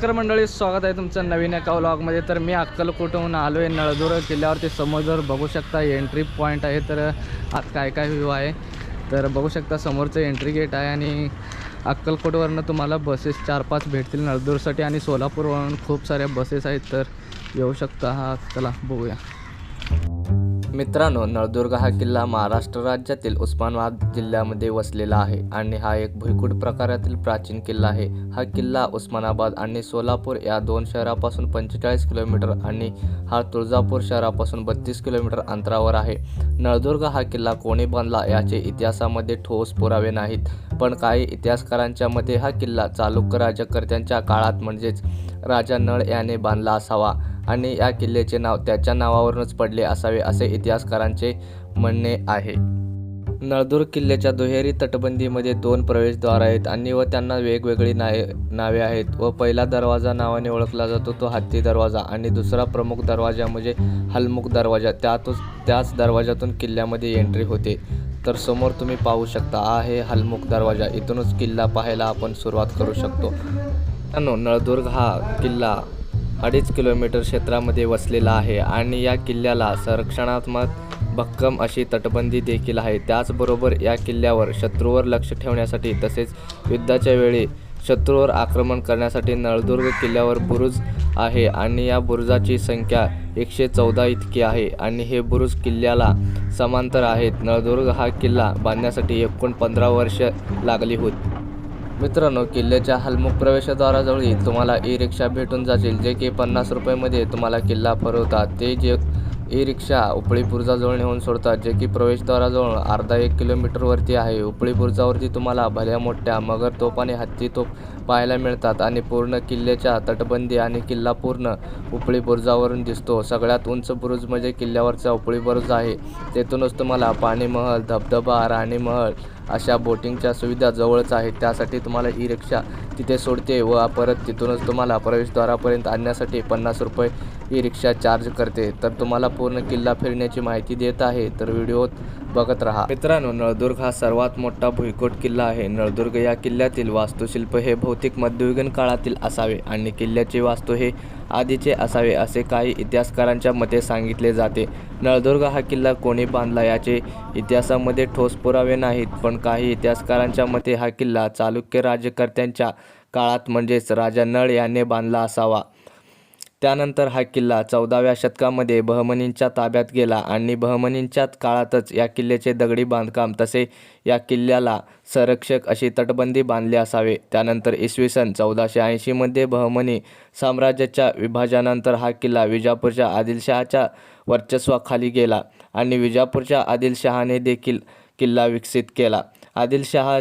नमस्कार मंडळी स्वागत आहे तुमचं नवीन एका व्लॉगमध्ये तर मी अक्कलकोटहून आलो आहे नळदुर्ग किल्ल्यावरती समोर जर बघू शकता एंट्री पॉईंट आहे. तर आत काय काय व्ह्यू आहे? तर बघू शकता समोरचं एंट्री गेट आहे आणि अक्कलकोटवरनं तुम्हाला बसेस चार पाच भेटतील नळदुर्गसाठी आणि सोलापूरवरून खूप साऱ्या बसेस आहेत. तर येऊ शकता हा. चला बघूया. मित्रांनो नळदुर्ग हा किल्ला महाराष्ट्र राज्यातील उस्मानाबाद जिल्ह्यामध्ये वसलेला आहे आणि हा एक भुईकूट प्रकारातील प्राचीन किल्ला आहे. हा किल्ला उस्मानाबाद आणि सोलापूर या दोन शहरापासून पंचेचाळीस किलोमीटर आणि हा तुळजापूर शहरापासून बत्तीस किलोमीटर अंतरावर आहे. नळदुर्ग हा किल्ला कोणी बांधला याचे इतिहासामध्ये ठोस पुरावे नाहीत. पण काही इतिहासकारांच्या मते हा किल्ला चालुक्य राजकर्त्यांच्या काळात म्हणजेच राजा नळ याने बांधला असावा आणि या किल्ल्याचे नाव त्याच्या नावावरूनच पडले असावे असे इतिहासकारांचे म्हणणे आहे. नळदुर्ग किल्ल्याच्या दुहेरी तटबंदीमध्ये दोन प्रवेशद्वार आहेत. आणि व त्यांना वेगवेगळी नावे नावे आहेत. व पहिला दरवाजा नावाने ओळखला जातो तो हत्ती दरवाजा. आणि दुसरा प्रमुख दरवाजा म्हणजे हलमुख दरवाजा. त्यातच त्याच दरवाजातून किल्ल्यामध्ये एंट्री होते. तर समोर तुम्ही पाहू शकता हा आहे हलमुख दरवाजा. इथूनच किल्ला पाहायला आपण सुरुवात करू शकतो. नळदुर्ग हा किल्ला अडीच किलोमीटर क्षेत्रामध्ये वसलेला आहे. आणि या किल्ल्याला संरक्षणात्मक भक्कम अशी तटबंदी देखील आहे. त्याचबरोबर या किल्ल्यावर शत्रूवर लक्ष ठेवण्यासाठी तसेच युद्धाच्या वेळी शत्रूवर आक्रमण करण्यासाठी नळदुर्ग किल्ल्यावर बुरुज आहे आणि या बुरुजाची संख्या एकशे चौदा इतकी आहे आणि हे बुरुज किल्ल्याला समांतर आहेत. नळदुर्ग हा किल्ला बांधण्यासाठी एकूण पंधरा वर्ष लागली होती. मित्रांनो किल्ल्याच्या हलमुख प्रवेशद्वाराजवळी तुम्हाला ई रिक्षा भेटून जातील जे की पन्नास रुपयामध्ये तुम्हाला किल्ला फरवतात ते जे ई रिक्षा उपळी नेऊन सोडतात जे की प्रवेशद्वाराजवळ अर्धा एक किलोमीटरवरती आहे. उपळी बुरुजावरती तुम्हाला भल्या मोठ्या मगर तोफ आणि हत्ती तोफ पाहायला मिळतात आणि पूर्ण किल्ल्याच्या तटबंदी आणि किल्ला पूर्ण उपळी बुरुजावरून दिसतो. सगळ्यात उंच बुरुज म्हणजे किल्ल्यावरचा उपळी बुरुज आहे. तेथूनच तुम्हाला पाणी महल धबधबा राणी महल अशा बोटिंगच्या सुविधा जवळच आहेत. त्यासाठी तुम्हाला ई रिक्षा तिथे सोडते व परत तिथूनच तुम्हाला प्रवेशद्वारापर्यंत आणण्यासाठी पन्नास रुपये ई रिक्षा चार्ज करते. तर तुम्हाला पूर्ण किल्ला फिरण्याची माहिती देत आहे. तर व्हिडिओ बघत राहा. मित्रांनो नळदुर्ग हा सर्वात मोठा भुईकोट किल्ला आहे. नळदुर्ग या किल्ल्यातील वास्तुशिल्प हे भौतिक मध्ययुगीन काळातील असावे आणि किल्ल्याचे वास्तू हे आधीचे असावे असे काही इतिहासकारांच्या मते सांगितले जाते. नळदुर्ग हा किल्ला कोणी बांधला याचे इतिहासामध्ये ठोस पुरावे नाहीत पण काही इतिहासकारांच्या मते हा किल्ला चालुक्य राज्यकर्त्यांच्या काळात म्हणजेच राजा नळ याने बांधला असावा. त्यानंतर हा किल्ला चौदाव्या शतकामध्ये बहमनींच्या ताब्यात गेला आणि बहमनींच्या काळातच या किल्ल्याचे दगडी बांधकाम तसे या किल्ल्याला संरक्षक अशी तटबंदी बांधली असावे. त्यानंतर इसवी सन चौदाशे ऐंशीमध्ये बहमनी साम्राज्याच्या विभाजनानंतर हा किल्ला विजापूरच्या आदिलशहाच्या वर्चस्वाखाली गेला आणि विजापूरच्या आदिलशहाने देखील किल्ला विकसित केला. आदिलशहा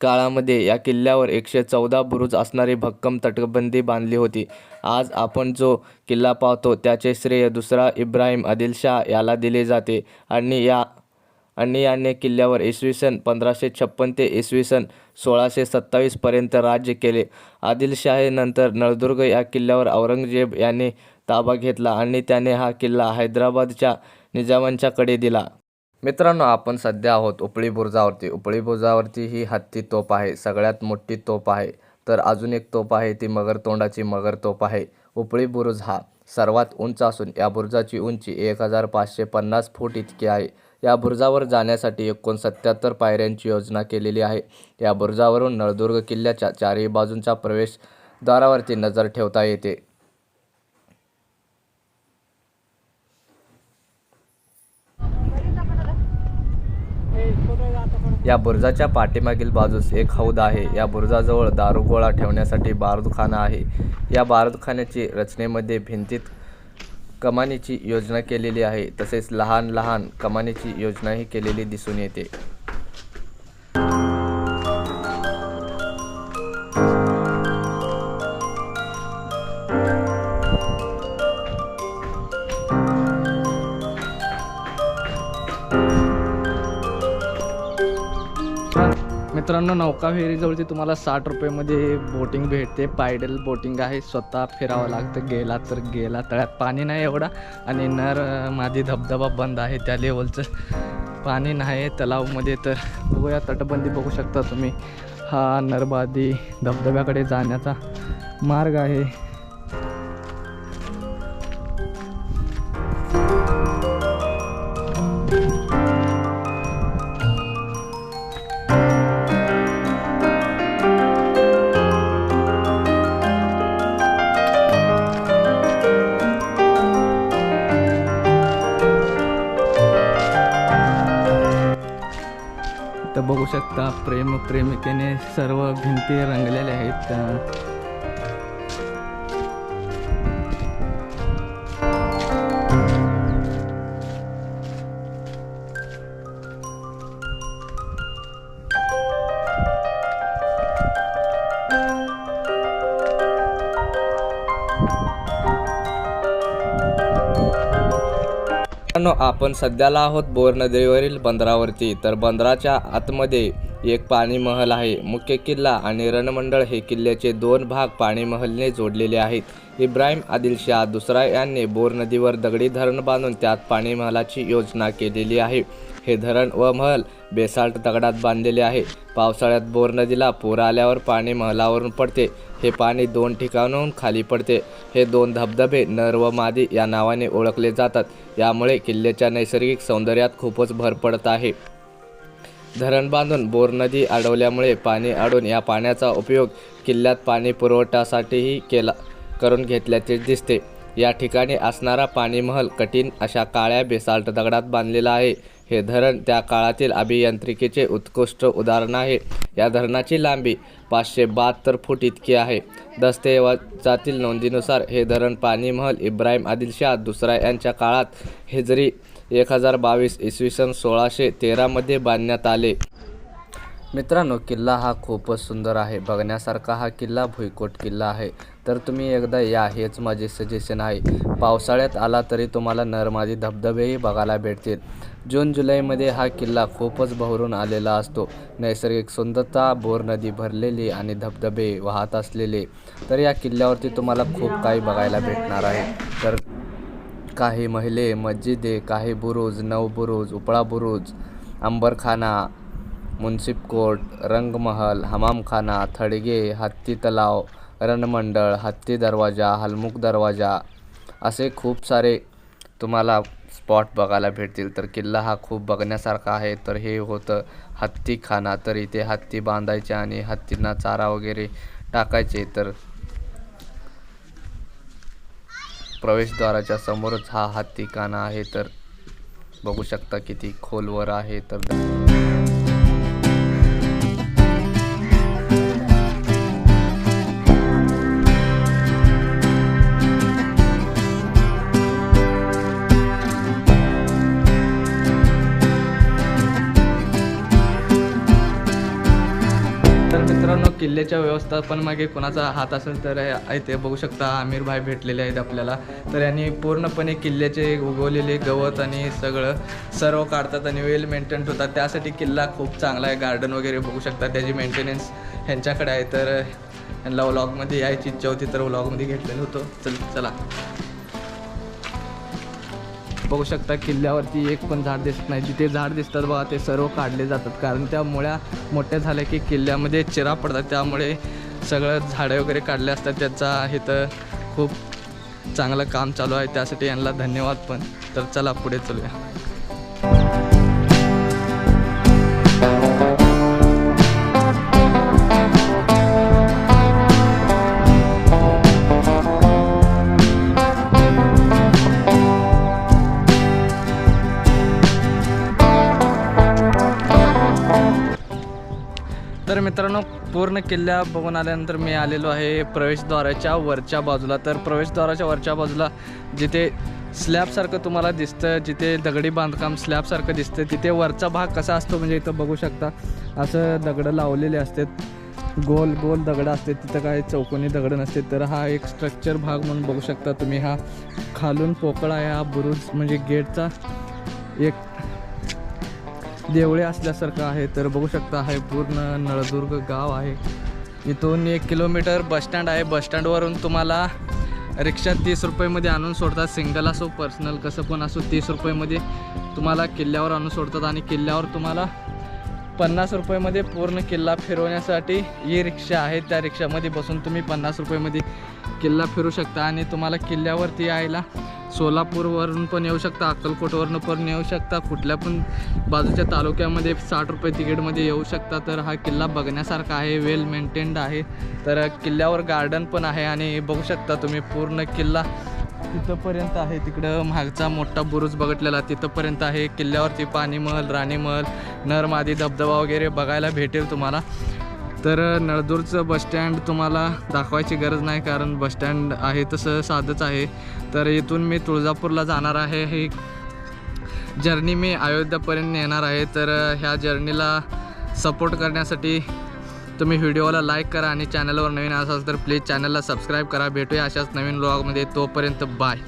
काळामध्ये या किल्ल्यावर एकशे चौदा बुरुज असणारी भक्कम तटबंदी बांधली होती. आज आपण जो किल्ला पाहतो त्याचे श्रेय दुसरा इब्राहिम आदिलशाह याला दिले जाते आणि या आणि याने किल्ल्यावर इसवी सन पंधराशे छप्पन ते इसवी सन सोळाशे सत्तावीसपर्यंत राज्य केले. आदिलशाहीनंतर नळदुर्ग या किल्ल्यावर औरंगजेब याने ताबा घेतला आणि त्याने हा किल्ला हैदराबादच्या निजामांच्याकडे दिला. मित्रांनो आपण सध्या आहोत उपळी बुरुजावरती. उपळी बुरुजावरती ही हत्ती तोप आहे. सगळ्यात मोठी तोप आहे. तर अजून एक तोप आहे ती मगर तोंडाची मगर तोप आहे. उपळी बुरुज हा सर्वात उंच असून या बुरुजाची उंची एक हजार पाचशे पन्नास फूट इतकी आहे. या बुरुजावर जाण्यासाठी एकूण पायऱ्यांची योजना केलेली आहे. या बुरुजावरून नळदुर्ग किल्ल्याच्या चारही बाजूंच्या प्रवेशद्वारावरती नजर ठेवता येते. या बुरुजाच्या पाठीमागील बाजूस एक हौद आहे. या बुरुजाजवळ दारुगोळा ठेवण्यासाठी बारूदखाना आहे. या बारूदखान्याची रचनेमध्ये भिंतीत कमानीची योजना केलेली आहे. तसेच लहान लहान कमानीची योजनाही केलेली दिसून येते. मित्रांनो नौका फेरीजवळची तुम्हाला साठ रुपयेमध्ये बोटिंग भेटते. पायडल बोटिंग आहे. स्वतः फिरावं लागतं. गेला तर गेला. तळ्यात पाणी नाही एवढा. आणि नर माझी मादी धबधबा बंद आहे त्या लेवलचं पाणी नाही तलावमध्ये तर बघूया. तटबंदी बघू शकता तुम्ही. हा नरबादी धबधब्याकडे जाण्याचा मार्ग आहे. शकता. प्रेम प्रेमिकेने सर्व भिंती रंगलेल्या आहेत. आपण सध्याला आहोत बोर नदीवरील बंदरावरती. तर बंदराच्या आतमध्ये एक पाणी महल आहे. मुख्य किल्ला आणि रणमंडळ हे किल्ल्याचे दोन भाग पाणी महलने जोडलेले आहेत. इब्राहिम आदिलशाह दुसरा यांनी बोर नदीवर दगडी धरण बांधून त्यात पाणी महलाची योजना केलेली आहे. हे धरण व महल बेसाल्ट दगडात बांधलेले आहे. पावसाळ्यात बोर नदीला पूर आल्यावर पाणी महलावरून पडते. हे पाणी दोन ठिकाणाहून खाली पडते. हे दोन धबधबे नर व मादी या नावाने ओळखले जातात. यामुळे किल्ल्याच्या नैसर्गिक सौंदर्यात खूपच भर पडत आहे. धरण बांधून बोर नदी अडवल्यामुळे पाणी अडून या पाण्याचा उपयोग किल्ल्यात पाणी पुरवठ्यासाठीही केला करून घेतल्याचे दिसते. या ठिकाणी असणारा पाणी महल कठीण अशा काळ्या बेसाल्ट दगडात बांधलेला आहे. हे धरण त्या काळातील अभियांत्रिकीचे उत्कृष्ट उदाहरण आहे. या धरणाची लांबी पाचशे बहात्तर फूट इतकी आहे. दस्तऐवजातील नोंदीनुसार हे धरण पाणी महल इब्राहिम आदिलशाह दुसरा यांच्या काळात हेजरी एक हजार बावीस इसवी सन सोळाशे तेरामध्ये बांधण्यात आले. मित्रांनो किल्ला हा खूपच सुंदर आहे. बघण्यासारखा हा किल्ला भुईकोट किल्ला आहे. तर तुम्ही एकदा या हेच माझे सजेशन आहे. पावसाळ्यात आला तरी तुम्हाला नरमादी धबधबेही बघायला भेटतील. जून जुलैमध्ये हा किल्ला खूपच बहरून आलेला असतो. नैसर्गिक सुंदरता बोर नदी भरलेली आणि धबधबे वाहत असलेले. तर या किल्ल्यावरती तुम्हाला खूप काही बघायला भेटणार आहे. तर काही महिले मस्जिदे काही बुरुज नवबुरुज उपळा बुरुज अंबरखाना मुन्सिप कोर्ट रंगमहल हमामखाना थडगे हत्ती तलाव रणमंडळ हत्ती दरवाजा हलमुख दरवाजा असे खूप सारे तुम्हाला स्पॉट बघायला भेटतील. तर किल्ला हा खूप बघण्यासारखा आहे. तर हे होतं हत्तीखाना. तर इथे हत्ती बांधायचे आणि हत्तींना चारा वगैरे टाकायचे. तर प्रवेशद्वाराच्या समोरच हा हत्तीखाना आहे तर बघू शकता किती खोलवर आहे तर मित्रांनो किल्ल्याच्या व्यवस्थापन मागे कोणाचा हात असेल तर आहे ते बघू शकता. आमिर भाई भेटलेले आहेत आपल्याला. तर यांनी पूर्णपणे किल्ल्याचे उगवलेले गवत आणि सगळं सर्व काढतात आणि वेल मेंटेन होतात त्यासाठी किल्ला खूप चांगला आहे. गार्डन वगैरे बघू शकता. त्याची मेंटेनन्स ह्यांच्याकडे आहे. तर यांना व्लॉगमध्ये यायची इच्छा होती तर व्लॉगमध्ये घेतलेलं होतं. चल चला. बघू शकता किल्ल्यावरती एक पण झाड दिसत नाही. जिथे झाड दिसतात बघा ते सर्व काढले जातात. कारण त्या मुळ्या मोठ्या झाल्या की किल्ल्यामध्ये चिरा पडतात. त्यामुळे सगळं झाडं वगैरे काढले असतात. त्याचा इथं खूप चांगलं काम चालू आहे. त्यासाठी यांना धन्यवाद पण. तर चला पुढे चलूया. मित्रांनो पूर्ण किल्ला बघून आल्यानंतर मी आलेलो आहे प्रवेशद्वाराच्या वरच्या बाजूला. तर प्रवेशद्वाराच्या वरच्या बाजूला जिथे स्लॅबसारखं तुम्हाला दिसतं जिथे दगडी बांधकाम स्लॅबसारखं दिसतं तिथे वरचा भाग कसा असतो म्हणजे इथं बघू शकता. असं दगडं लावलेले असतात. गोल गोल दगडं असते तिथं काय चौकोनी दगडं नसते तर हा एक स्ट्रक्चर भाग म्हणून बघू शकता तुम्ही. हा खालून पोकळा आहे. हा बुरुज म्हणजे गेटचा एक देवळे असल्यासारखं आहे तर बघू शकता हे पूर्ण नळदुर्ग गाव आहे. इथून एक किलोमीटर बसस्टँड आहे. बसस्टँडवरून तुम्हाला रिक्षा तीस रुपयेमध्ये आणून सोडतात. सिंगल असो पर्सनल कसं पण असो तीस रुपयेमध्ये तुम्हाला किल्ल्यावर आणून सोडतात आणि किल्ल्यावर तुम्हाला पन्नास रुपयामध्ये पूर्ण किल्ला फिरवण्यासाठी ई रिक्षा आहे. त्या रिक्षामध्ये बसून तुम्ही पन्नास रुपयामध्ये किल्ला फिरू शकता आणि तुम्हाला किल्ल्यावरती यायला सोलापूरवरून पण येऊ शकता अक्कलकोटवरून पण येऊ शकता कुठल्या पण बाजूच्या तालुक्यामध्ये साठ रुपये तिकीटमध्ये येऊ शकता. तर हा किल्ला बघण्यासारखा आहे वेल मेंटेन्ड आहे. तर किल्ल्यावर गार्डन पण आहे आणि बघू शकता तुम्ही पूर्ण किल्ला. तिथंपर्यंत आहे. तिकडं मागचा मोठा बुरुज बघितलेला. तिथंपर्यंत आहे किल्ल्यावरती पाणीमहल राणीमहल नरमादी धबधबा वगैरे बघायला भेटेल तुम्हाला. तर नळदूरचं बसस्टँड तुम्हाला दाखवायची गरज नाही कारण बसस्टँड आहे तसं साधंच आहे. तर इथून मी तुळजापूरला जाणार आहे. ही जर्नी मी अयोध्यापर्यंत नेणार आहे. तर ह्या जर्नीला सपोर्ट करण्यासाठी तुम्ही व्हिडिओला लाईक करा आणि चॅनलवर नवीन असाल तर प्लीज चॅनलला सबस्क्राईब करा. भेटूया अशाच नवीन ब्लॉगमध्ये तोपर्यंत बाय.